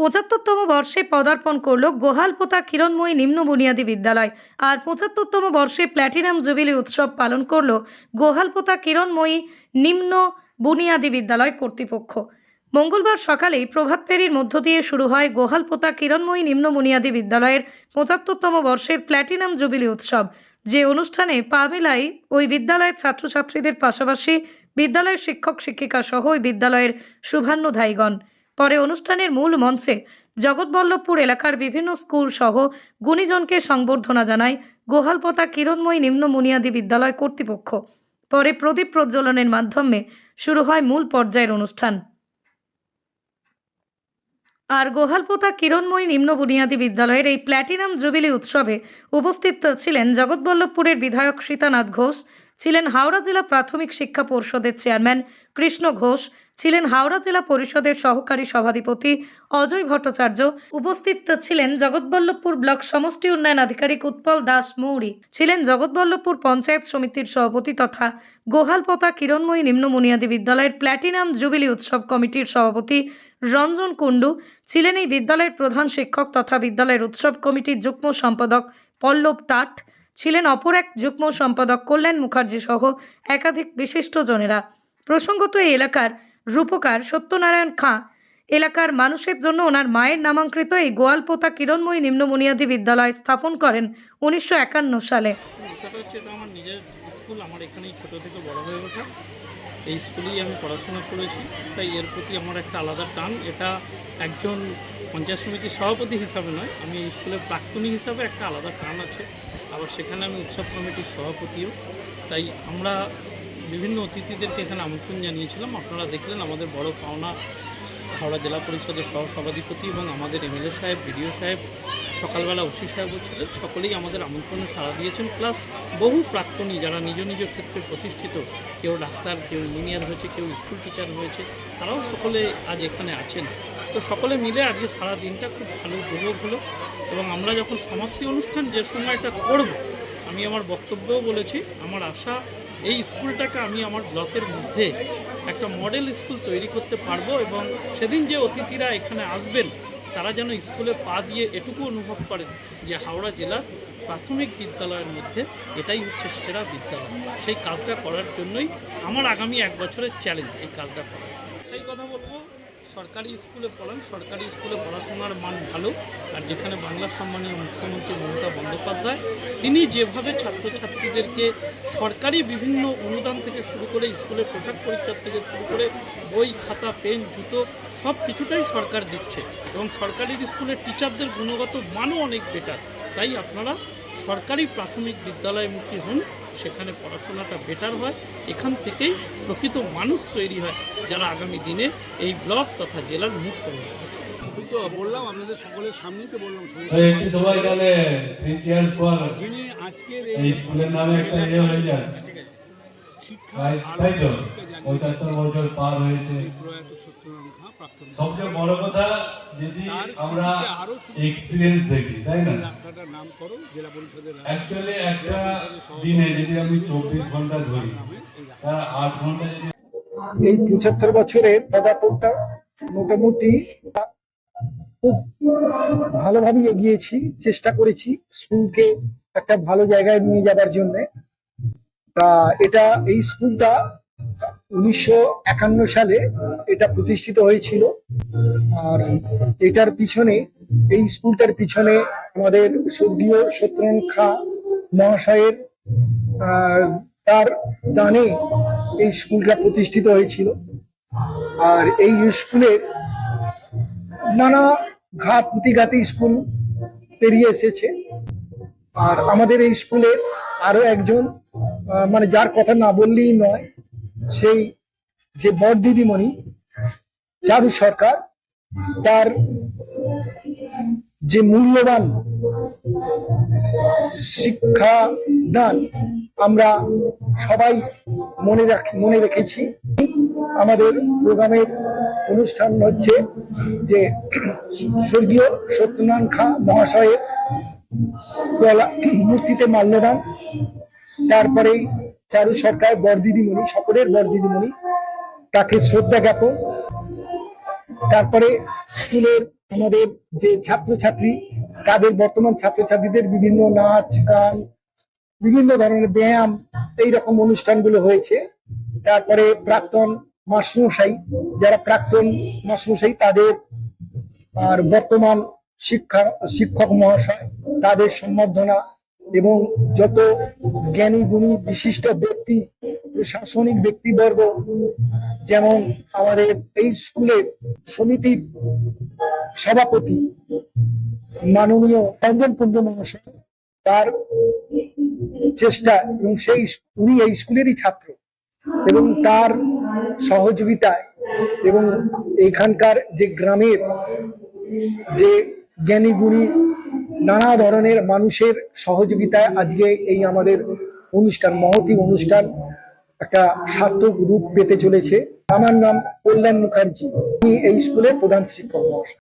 পঁচাত্তরতম বর্ষে পদার্পণ করল গোহালপোতা কিরণময়ী নিম্ন বুনিয়াদী বিদ্যালয়। আর পঁচাত্তরতম বর্ষে প্ল্যাটিনাম জুবিলি উৎসব পালন করল গোহালপোতা কিরণময়ী নিম্ন বুনিয়াদী বিদ্যালয় কর্তৃপক্ষ। মঙ্গলবার সকালেই প্রভাত ফেরির মধ্য দিয়ে শুরু হয় গোহালপোতা কিরণময়ী নিম্ন বুনিয়াদী বিদ্যালয়ের পঁচাত্তরতম বর্ষের প্ল্যাটিনাম জুবিলি উৎসব, যে অনুষ্ঠানে পা মেলায় ওই বিদ্যালয়ের ছাত্রছাত্রীদের পাশাপাশি বিদ্যালয়ের শিক্ষক শিক্ষিকা সহ ওই বিদ্যালয়ের শুভান্নুধায়ীগণ পরে অনুষ্ঠানের মূল মঞ্চে জগৎবল্লভপুর এলাকার বিভিন্ন স্কুল সহ গুণীজনকে সংবর্ধনা জানায় গোহালপতা কিরণময়ী নিম্ন বুনিয়াদী বিদ্যালয় কর্তৃপক্ষ। পরে প্রদীপ প্রজ্বলনের মাধ্যমে শুরু হয় মূল পর্যায়ের অনুষ্ঠান। আর গোহালপোতা কিরণময়ী নিম্ন বুনিয়াদী বিদ্যালয়ের এই প্ল্যাটিনাম জুবিলি উৎসবে উপস্থিত ছিলেন জগৎবল্লভপুরের বিধায়ক সীতানাথ ঘোষ, ছিলেন হাওড়া জেলা প্রাথমিক শিক্ষা পরিষদের চেয়ারম্যান কৃষ্ণ ঘোষ ছিলেন হাওড়া জেলা পরিষদের সহকারী সভাধিপতি অজয় ভট্টাচার্য। উপস্থিত ছিলেন জগৎবল্লভপুর ব্লক সমষ্টি উন্নয়ন আধিকারিক উৎপল দাস মৌরি। ছিলেন জগৎবল্লভপুর পঞ্চায়েত সমিতির সভাপতি তথা গোহালপতা কিরণময়ী নিম্ন বুনিয়াদী বিদ্যালয়ের প্ল্যাটিনাম জুবিলি উৎসব কমিটির সভাপতি রঞ্জন কুণ্ডু। ছিলেন এই বিদ্যালয়ের প্রধান শিক্ষক তথা বিদ্যালয়ের উৎসব কমিটির যুগ্ম সম্পাদক পল্লব টাট। ছিলেন অপর এক যুগ্ম সম্পাদক কল্যাণ মুখার্জি সহ একাধিক বিশিষ্টজনেরা। প্রসঙ্গত এই এলাকার রূপকার সত্যনারায়ণ খাঁ এলাকার মানুষের জন্য ওনার মায়ের নামাঙ্কৃত এই গোয়ালপোতা কিরণময়ী নিম্ন বুনিয়াদী বিদ্যালয় স্থাপন করেন উনিশশো একান্ন সালে। আমার নিজের এই স্কুলেই আমি পড়াশোনা করেছি, তাই এর প্রতি আমার একটা আলাদা টান। এটা একজন পঞ্চায়েত সমিতির সভাপতি হিসাবে নয়, আমি এই স্কুলের প্রাক্তনী হিসাবে একটা আলাদা টান আছে। আবার সেখানে আমি উৎসব কমিটির সভাপতিও, তাই আমরা বিভিন্ন অতিথিদেরকে এখানে আমন্ত্রণ জানিয়েছিলাম। আপনারা দেখলেন আমাদের বড় পাওনা হাওড়া জেলা পরিষদের সহ সভাধিপতি এবং আমাদের এমএলএ সাহেব বিডিও সাহেব, সকালবেলা ওসি সাহেবও ছিলেন। সকলেই আমাদের আমন্ত্রণে সাড়া দিয়েছেন। প্লাস বহু প্রাক্তনী যারা নিজ নিজ ক্ষেত্রে প্রতিষ্ঠিত, কেউ ডাক্তার, কেউ ইঞ্জিনিয়ার হয়েছে, কেউ স্কুল টিচার হয়েছে, তারাও সকলে আজ এখানে আছেন। তো সকলে মিলে আজকে সারা দিনটা খুব ভালো উপভোগ হলো এবং আমরা যখন সমাপ্তি অনুষ্ঠান যে সময়টা করব, আমি আমার বক্তব্যও বলেছি। আমার আশা এই স্কুলটাকে আমি আমার ব্লকের মধ্যে একটা মডেল স্কুল তৈরি করতে পারব এবং সেদিন যে অতিথিরা এখানে আসবেন, তারা যেন স্কুলে পা দিয়ে এটুকু অনুভব করেন যে হাওড়া জেলার প্রাথমিক বিদ্যালয়ের মধ্যে এটাই হচ্ছে সেরা বিদ্যালয়। সেই কাজটা করার জন্যই আমার আগামী এক বছরের চ্যালেঞ্জ এই কাজটা করা এই কথা বলব সরকারি স্কুলে পড়ান, সরকারি স্কুলে পড়াশোনার মান ভালো। আর যেখানে বাংলা সম্মানীয় মুখ্যমন্ত্রী মমতা বন্দ্যোপাধ্যায়, তিনি যেভাবে ছাত্রছাত্রীদেরকে সরকারি বিভিন্ন অনুদান থেকে শুরু করে স্কুলের পোশাক পরিচ্ছদ থেকে শুরু করে বই, খাতা, পেন, জুতো, সব কিছুটাই সরকার দিচ্ছে। এবং সরকারি স্কুলের টিচারদের গুণগত মানও অনেক বেটার তাই আপনারা সরকারি প্রাথমিক বিদ্যালয়মুখী হন। সেখানে পড়াশোনাটা বেটার হয় এখান থেকেই প্রকৃত মানুষ তৈরি হয় যারা আগামী দিনে এই ব্লক তথা জেলার মুখ ওই তো বললাম আপনাদের সকলের সামনে তো বললাম যিনি আজকের এই স্কুলের নামে একটা হয়ে যায়। পঁচাত্তর বছর পার হয়েছে। সবচেয়ে বড় কথা যদি আমরা এক্সপিরিয়েন্স দেখি তাই না। অ্যাকচুয়ালি একটা দিনে যদি আমি চব্বিশ ঘণ্টা ধরি তার আট ঘণ্টা যদি এই পঁচাত্তর বছরের পদার্পণটা মোটামুটি খুব ভালোভাবে এগিয়েছি চেষ্টা করেছি স্কুলকে একটা ভালো জায়গায় নিয়ে যাবার জন্য। তা এটা, এই স্কুলটা উনিশশো একান্ন সালে এটা প্রতিষ্ঠিত হয়েছিল। আর এটার পিছনে, এই স্কুলটার পিছনে আমাদের স্বর্গীয় সত্যনারায়ণ খা মহাশয়ের তার দানে এই স্কুলটা প্রতিষ্ঠিত হয়েছিল। আর এই স্কুলের নানা ঘা প্রতিঘাতে স্কুল পেরিয়ে এসেছে। আর আমাদের এই স্কুলের আরও একজন মানে যার কথা না বললেই নয়, সেই যে বড় দিদিমণি, চারু সরকার, তার যে মূল্যবান শিক্ষা দান আমরা সবাই মনে রাখ, মনে রেখেছি। আমাদের প্রোগ্রামের অনুষ্ঠান হচ্ছে যে স্বর্গীয় সত্যনারায়ণ খা মহাশয়ের মূর্তিতে মাল্যদান। তারপরেই চারু সরকার বরদিদিমণি সকলের বরদিদিমণি তাকে শ্রদ্ধা জ্ঞাপন। তারপরে স্কুলের আমাদের যে ছাত্রছাত্রী, তাদের বর্তমান ছাত্রছাত্রীদের বিভিন্ন নাচ, গান, বিভিন্ন ধরনের ব্যায়াম এই রকম অনুষ্ঠানগুলো হয়েছে। তারপরে প্রাক্তন মাসমশাই যারা প্রাক্তন মাসমশাই তাদের আর বর্তমান শিক্ষা, শিক্ষক মহাশয়, তাদের সম্বর্ধনা এবং যত জ্ঞানী গুণী বিশিষ্ট ব্যক্তি, প্রশাসনিক ব্যক্তিবর্গ, যেমন আমাদের এই স্কুলের সমিতির সভাপতি মাননীয় রঞ্জন কুন্ড মহাশয়, তার চেষ্টা এবং সেই উনি এই স্কুলেরই ছাত্র এবং তার সহযোগিতায় এবং এখানকার যে গ্রামের যে জ্ঞানী গুণী নানা ধরনের মানুষের সহযোগিতায় আজকে এই আমাদের অনুষ্ঠান, মহতি অনুষ্ঠান একটা সার্থক রূপ পেতে চলেছে। আমার নাম কল্যাণ মুখার্জি। আমি এই স্কুলের প্রধান শিক্ষক মহাশয়।